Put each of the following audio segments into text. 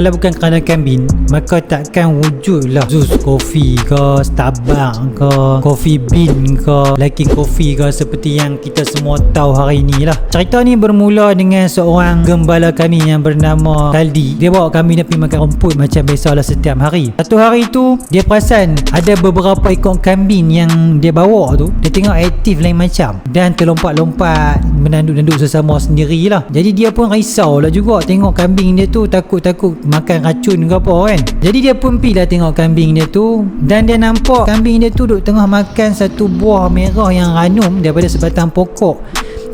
Kalau bukan kerana kambing Maka takkan wujudlah Zeus Coffee ke Starbucks ke Coffee Bean ke. Lucky Coffee ke Seperti yang kita semua tahu hari ni lah. Cerita ni bermula dengan seorang gembala kami yang bernama Kaldi Dia bawa kami nak pergi makan rumput macam biasalah setiap hari. Satu hari tu Dia perasan ada beberapa ekor kambing yang dia bawa tu. Dia tengok aktif lain macam. Dan terlompat-lompat Menanduk-nanduk sesama sendiri lah Jadi dia pun risau lah juga Tengok kambing dia tu takut-takut makan racun ke apa kan. Jadi dia pun pergi lah tengok kambing dia tu Dan dia nampak kambing dia tu duduk tengah makan satu buah merah yang ranum Daripada sebatang pokok.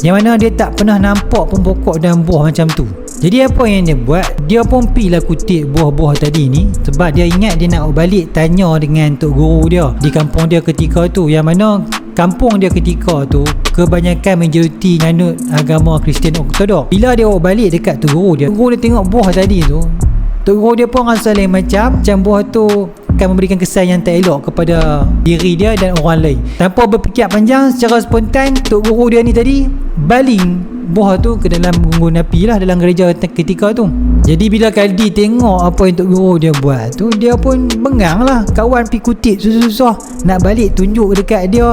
Yang mana dia tak pernah nampak pun pokok dan buah macam tu. Jadi apa yang dia buat? Dia pun pergi lah kutip buah-buah tadi ni Sebab dia ingat dia nak balik tanya dengan Tok Guru dia Di kampung dia ketika tu. Yang mana kampung dia ketika tu Kebanyakan majoriti nganut agama Kristian Ortodok. Bila dia bawa balik dekat Tok Guru dia Tok Guru dia tengok buah tadi tu. Tok Guru dia pun rasa lain macam Macam buah tu akan memberikan kesan yang tak elok kepada diri dia dan orang lain. Tanpa berfikir panjang secara spontan Tok Guru dia ni tadi baling buah tu ke dalam gunung api lah dalam gereja ketika tu. Jadi bila Kaldi tengok apa yang Tok Guru dia buat tu dia pun bengang lah. Kawan pergi kutip susah-susah nak balik tunjuk dekat dia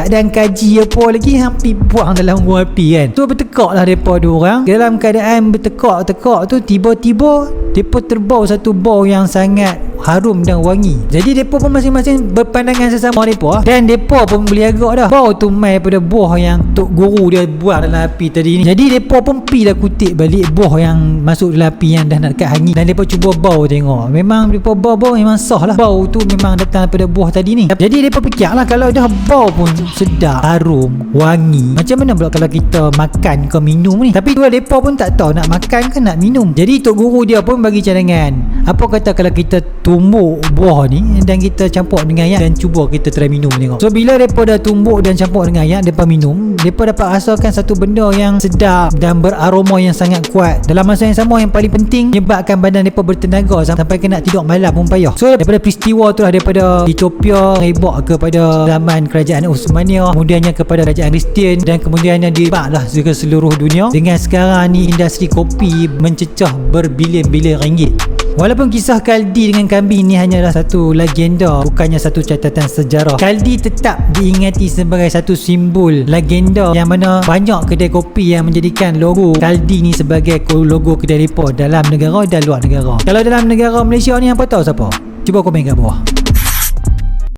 tak ada kaji apa lagi hampir buang dalam gunung api kan? Tu bertekak lah mereka dua orang. Dalam keadaan bertekak-tekak tu tiba-tiba mereka terbau satu bau yang sangat harum dan wangi. Jadi mereka pun masing-masing berpandangan sesama mereka dan mereka pun boleh agak dah. Bau tu mai pada buah yang Tok Guru dia buang dalam api tadi ni. Jadi mereka pun pi lah kutip balik buah yang masuk dalam api yang dah nak dekat hangit dan mereka cuba bau tengok. Memang mereka bau-bau memang sah lah. Bau tu memang datang daripada buah tadi ni. Jadi mereka fikir lah kalau dah bau pun sedap harum wangi. Macam mana pula kalau kita makan ke minum ni? Tapi dua mereka pun tak tahu nak makan ke nak minum. Jadi Tok Guru dia pun bagi cadangan. Apa kata kalau kita tumbuk buah ni dan kita campur dengan air dan cuba kita try minum tengok. So bila mereka dah tumbuk dan campur dengan air mereka minum mereka dapat rasakan satu benda yang sedap dan beraroma yang sangat kuat. Dalam masa yang sama yang paling penting menyebabkan badan mereka bertenaga sampai kena tidur malam pun payah. So daripada peristiwa tu lah daripada Ethiopia rebak kepada zaman kerajaan Osmania kemudiannya kepada kerajaan Kristian dan kemudiannya dibaklah ke seluruh dunia. Dengan sekarang ni industri kopi mencecah berbilion-bilion ringgit. Walaupun kisah Kaldi dengan kambing ni hanyalah satu legenda bukannya satu catatan sejarah. Kaldi tetap diingati sebagai satu simbol legenda yang mana banyak kedai kopi yang menjadikan logo Kaldi ni sebagai logo kedai mereka dalam negara dan luar negara. Kalau dalam negara Malaysia ni apa tahu siapa? Cuba komen kat bawah